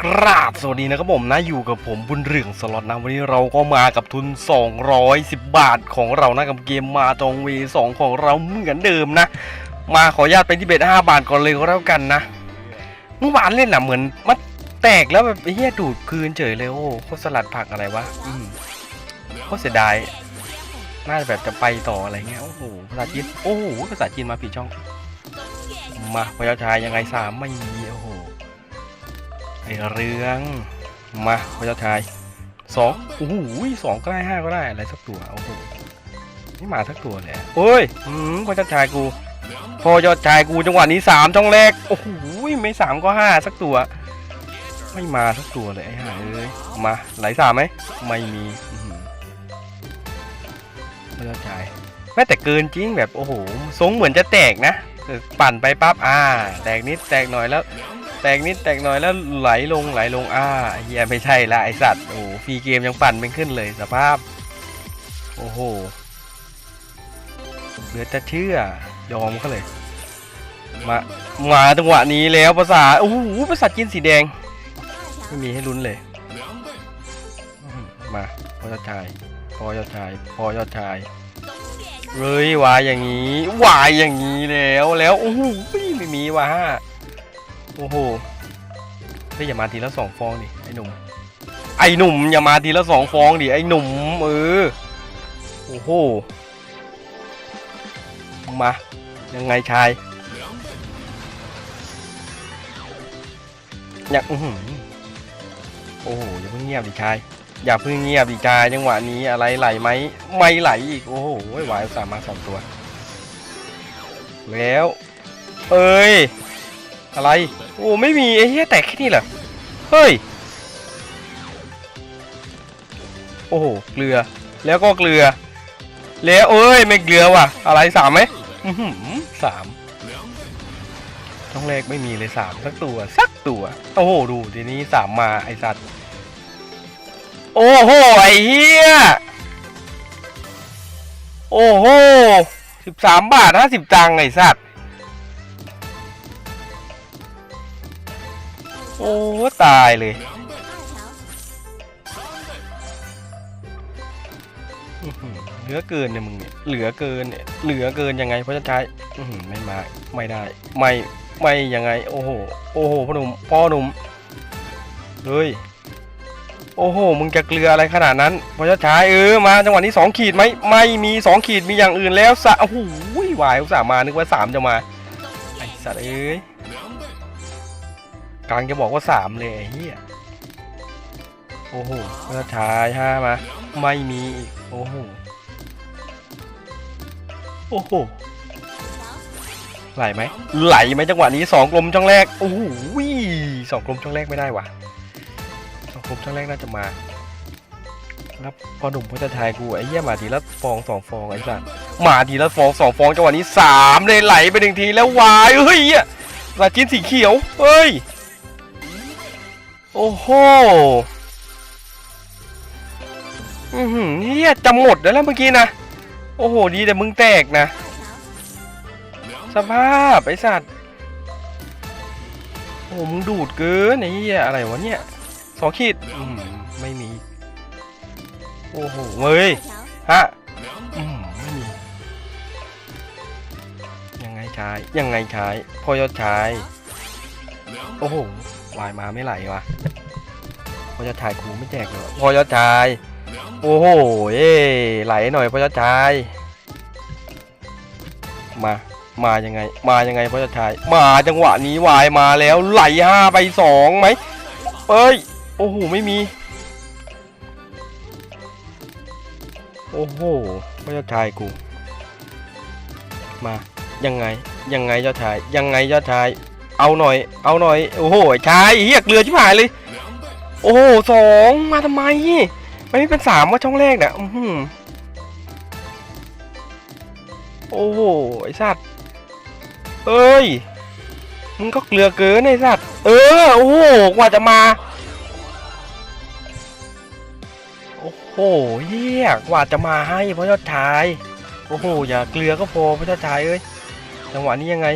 กราบสวัสดีนะครับผมนะอยู่กับผมบุญเรืองสล็อตนะวันนี้เราก็มากับทุน 210 บาทของเรานะกับเกมมาจองเวสองของเราเหมือนเดิมนะ มาขออนุญาตไปที่เบ็ด5บาทก่อนเลยก็แล้วกันนะเมื่อวานเล่นน่ะเหมือนมันแตกแล้วแบบไอ้เหี้ยดูดคืนเฉยเลยโอ้โคตรสลัดผักอะไรวะอืมโคตรเสียดายน่าจะแบบจะไปต่ออะไรเงี้ยโอ้โหภาษาจีนโอ้โหภาษาจีนมาผิดช่อง มาพยาชายยังไงสามไม่มี ไอเรื่องมาพระเจ้าชายสองโอ้โหสองก็ได้ห้าก็ได้อะไรสักตัวโอ้โหไม่มาสักตัวเลยโอ้ยอืมพระเจ้าชายกูพอยอดชายกูจังหวะนี้สามช่องแรกโอ้โหไม่สามก็ห้าสักตัว ไม่มาสักตัวเลยไอ้ห่าเอ้ยมาไหลสามไหมไม่มีอื้อหือพระเจ้าชายแม้แต่เกินจริงแบบโอ้โหทรงเหมือนจะแตกนะปั่นไปปั๊บอ่า แตกนิดแตกหน่อยแล้ว แตกนิดแตกหน่อยแล้วไหลลงไหลลงอ่าเฮียไม่ใช่ละไอสัตว์โอ้ฟรีเกมยังปั่นไม่ขึ้นเลยสภาพ โอ้โหเหลือจะเชื่อยอมเขาเลยมามาจังหวะนี้แล้วภาษาโอ้โหภาษาจีนสีแดงไม่มีให้ลุ้นเลย มาพอยอดชายพอยอดชายพอยอดชายเลยวายอย่างนี้วายอย่างนี้แล้วแล้วโอ้โหไม่มีว่ะฮะ โอ้โหเฮ้ยอย่ามาทีละสองฟองดิไอ้หนุ่ม ไอ้หนุ่มอย่ามาทีละสองฟองดิไอ้หนุ่มเออโอ้โหมายังไงชายอย่าอื้อหือโอ้โหอย่าเพิ่งเงียบดิชายอย่าเพิ่งเงียบดิชายจังหวะนี้อะไรไหลไหมไม่ไหลอีกโอ้โหวายอุตสามมาสองตัว แล้ว เอ้ย อะไร โอ้ไม่มีไอ้เหี้ยแตกแค่นี้เหรอ เฮ้ย โอ้โห เกลือ แล้วก็เกลือ แล้วเอ้ย ไม่เกลือว่ะ อะไรสามไหมสามช่องแรกไม่มีเลยสามสักตัว สักตัว โอ้โห ดูทีนี้สามมาไอสัตว์ โอ้โห ไอเหี้ย โอ้โหสิบสามบาทห้าสิบตังไอสัตว์ โอ้ตายเลยเหลือเกินเนี่ยมึงเนี่ยเหลือเกินเนี่ยเหลือเกินยังไงเพราะจะใช้อื้ไม่มาไม่ได้ ไม่ไม่ยังไง โอ้โหโอ้โหพ่อหนุ่มพ่อหนุ่มเฮ้ยโอ้โหมึงจะเกลืออะไรขนาดนั้นเพราะจะใช้เออมาจังหวะนี้สองขีดไหมไม่มีสองขีดมีอย่างอื่นแล้วสะโอ้โหวายอุตส่าห์มานึกว่าสามจะมาไอ้สัตว์เอ้ย กลางจะบอกว่าสามเลยไอ้เฮียโอ้โหกระชายห้ามาไม่มีโอ้โหโอ้โหไหลไหมไหลไหมจังหวะนี้สองกลมช่องแรกโอ้โหสองกลมช่องแรกไม่ได้ว่ะสองกลมช่องแรกน่าจะมาแล้วพอหนุ่มพอจะทายกูไอ้เหี้ยมาทีละฟองสองฟองไอ้สัสมาทีละฟองสองฟองจังหวะนี้สามเลยไหลไปหนึ่งทีแล้ววายเฮ้ยเหี้ยสาจินสีเขียวเฮ้ย โอ้โหอือหือเฮียจะหมดแล้วเมื่อกี้นะ โอ้โห ดีแต่มึงแตกนะ สภาพ ไอสัตว์ โอ้มึงดูดเกินไอ้เหี้ยอะไรวะเนี่ยสองขีดมไม่มี โอ้โหเว้ย ฮะมไม่มี ยังไงชาย ยังไงชาย พอยอดชาย โอ้โห วายมาไม่ไหลวะพอยอดชายคูไม่แจกเลยพอยอดชาย โอ้โหเอ้ไหลหน่อยพอยอดชาย มา มายังไง มายังไงพอยอดชาย มาจังหวะนี้วายมาแล้วไหลห้าไปสองไหมเอ้ย โอ้โห ไม่มี โอ้โหพอยอดชายกู มา ยังไง ยังไงยอดชาย ยังไงยอดชาย เอาหน่อย เอาหน่อย โอ้โหชายเฮียเกลือชิบหายเลย โอ้โหสองมาทำไมมันไม่เป็นสามว่าช่องแรกเนี่ยอื้อหือโอ้โห ไอสัตว์ เอ้ย มึงก็เกลือเกินไอสัตว์ เออ โอ้โห กว่าจะมา โอ้โหเฮียกว่าจะมาให้พระยอดชาย โอ้โห อย่าเกลือก็พอพระยอดชายเอ้ย จังหวะนี้ยังไง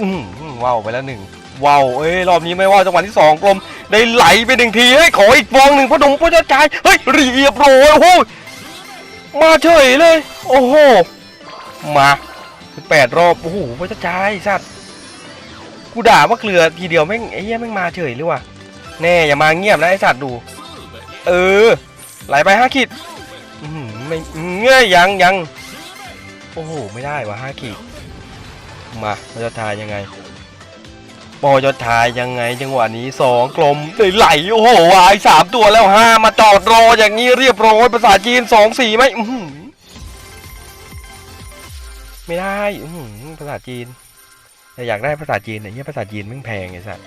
อืมว้าวไปแล้วหนึ่งว้าวเอ้ยรอบนี้ไม่ว่าจังหวะที่สองกลมได้ไหลไปหนึ่งทีให้ยขออีกฟองหนึ่งพ่อหนุ่มพ่อเจ้าชายเฮ้ยเรียบร้อยโอ้โหมาเฉยเลย โอ้โหมาแปดรอบโอ้โหพ่อเจ้าชายสัตว์กูด่าว่าเกลือทีเดียวแม่งไอ้เหี้ยแม่งมาเฉยเลยว่ะแน่อย่ามาเงียบนะไอ้สัตว์ดู เออไหลไปห้าขีดไม่เงยยังยังโอ้โหไม่ได้ว่ะห้าขีด มาพ่อเจ้าชายยังไงปอยทายยังไงจังหวะนี้สองกลมได้ไหลโอ้โหวายสามตัวแล้วห้ามาจอดรออย่างนี้เรียบร้อยภาษาจีนสองสี่ไหมอื้อหือไม่ได้อื้อหือภาษาจีนแต่อยากได้ภาษาจีนเนี่ยเนี่ยภาษาจีนม่งแพงไอ้สัส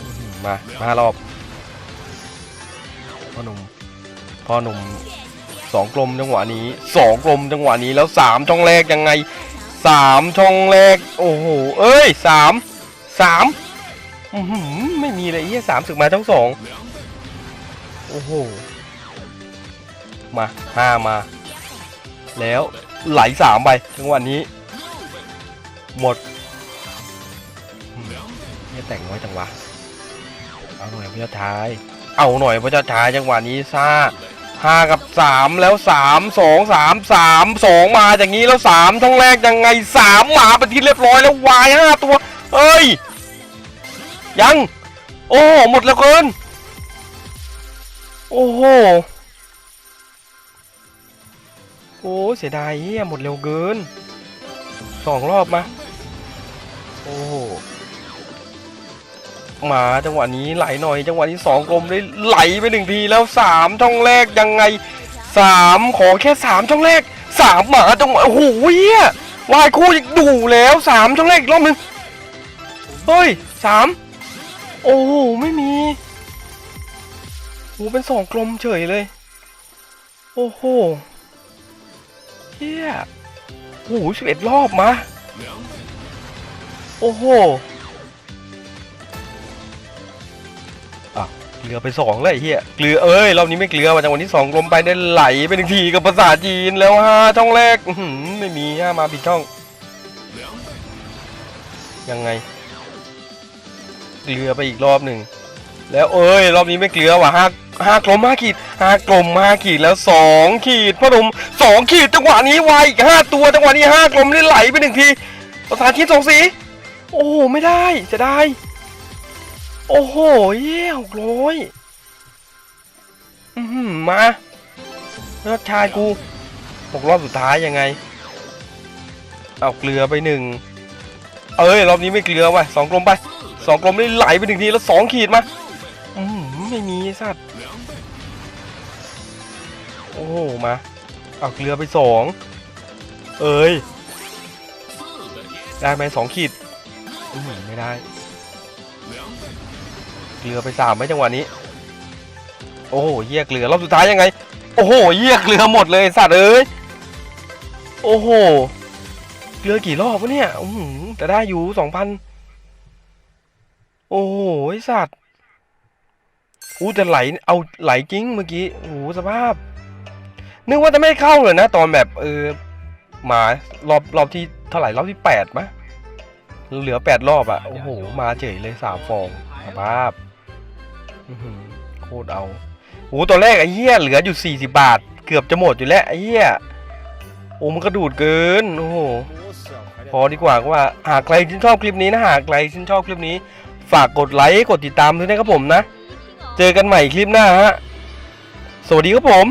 อื้อหือมามารอบพ่อหนุ่มพ่อหนุ่มสองกลมจังหวะนี้สองกลมจังหวะนี้แล้วสามช่องแรกยังไง สามช่องแรก โอ้โห เอ้ยสามสามไม่มีเลยเฮียสามศึกมาทั้งสองโอ้โห มาห้ามา แล้วไหลสามไปจังหวะนี้ หมดเนี่ยแต่งน้อยจังวะ เอาหน่อยพระเจ้าทาย เอาหน่อยพระเจ้าทายจังหวะนี้ซ่า ห้ากับสามแล้วสามสองสามสามสองมาอย่างนี้แล้วสามช่องแรกยังไงสามมาเป็นที่เรียบร้อยแล้ววายห้าตัวเอ้ย ยัง โอ้หมดแล้วเกิน โอ้โหโอ้เสียดายเฮียหมดเร็วเกินสองรอบมา โอ้ มาจังหวะนี้ไหลหน่อย จังหวะนี้สองกลมได้ไหลไปหนึ่งทีแล้วสามช่องแรกยังไงสามขอแค่สามช่องแรกสามหมาจังหวะโอ้โหวายคู่อีกดูแล้วสามช่องแรกอีกรอบหนึ่งเฮ้ยสามโอ้โหไม่มีโอ้เป็นสองกลมเฉยเลย โอ้โหเฮียโอ้โหสิบเอ็ดรอบมา โอ้โห เกลือไปสองเลยเฮียเกลือเอ้ยรอบนี้ไม่เกลือมาจากวันที่สองลมไปได้ไหลไปหนึ่งทีกับภาษาจีนแล้วฮะช่องแรกไม่มีฮะมาผิดช่อง ยังไง เกลือไปอีกรอบหนึ่งแล้วเอ้ยรอบนี้ไม่เกลือว่ะห้าห้ากลมห้าขีดห้ากลมห้าขีดแล้วสองขีดพ่อหนุ่มสองขีดจังหวะนี้ไวอีกห้าตัวจังหวะนี้ห้ากลมได้ไหลไปหนึ่งทีภาษาจีนสองสีโอ้ไม่ได้จะได้ โอ้โหเยี่ยหกร้อยมาเลือดชายกูหกรอบสุดท้ายยังไง เอาเกลือไปหนึ่งเอ้ยรอบนี้ไม่เกลือว่ะสองกลมไปสองกลมได้ไหลไปหนึ่งทีแล้วสองขีดมาอืมไม่มีไอ้สัตว์โอ้โหมาเอาเกลือไปสองเอ้ยได้ไหมสองขีดอืมไม่ได้ เกลือไปสามไหมจังหวะนี้ โอ้โหเหี้ยเกลือรอบสุดท้ายยังไง โอ้โหเหี้ยเกลือหมดเลยสัตว์เอ้ยโอ้โหเกลือกี่รอบวะเนี่ยอือหือแต่ได้อยู่สองพันโอ้โหสัตว์อู้แต่ไหลเอาไหลจริงเมื่อกี้โอ้โหสภาพ นึกว่าจะไม่เข้าเลยนะ ตอนแบบเออมารอบรอบที่เท่าไหร่รอบที่แปดมะ เหลือแปดรอบอะโอ้โห มาเฉยเลยสามฟองสภาพอื้อหือโคตรเอาโอ้โหตัวแรกไอ้เหี้ยเหลืออยู่สี่สิบาท เกือบจะหมดอยู่แล้วไอ้เหี้ยโอ้มันกระดูดเกิน โอ้โห พอดีกว่าก็ว่าหากใครชื่นชอบคลิปนี้นะ หากใครชื่นชอบคลิปนี้ ฝากกดไลค์ กดติดตามด้วยนะครับผมนะ เจอกันใหม่คลิปหน้าฮะ สวัสดีครับผม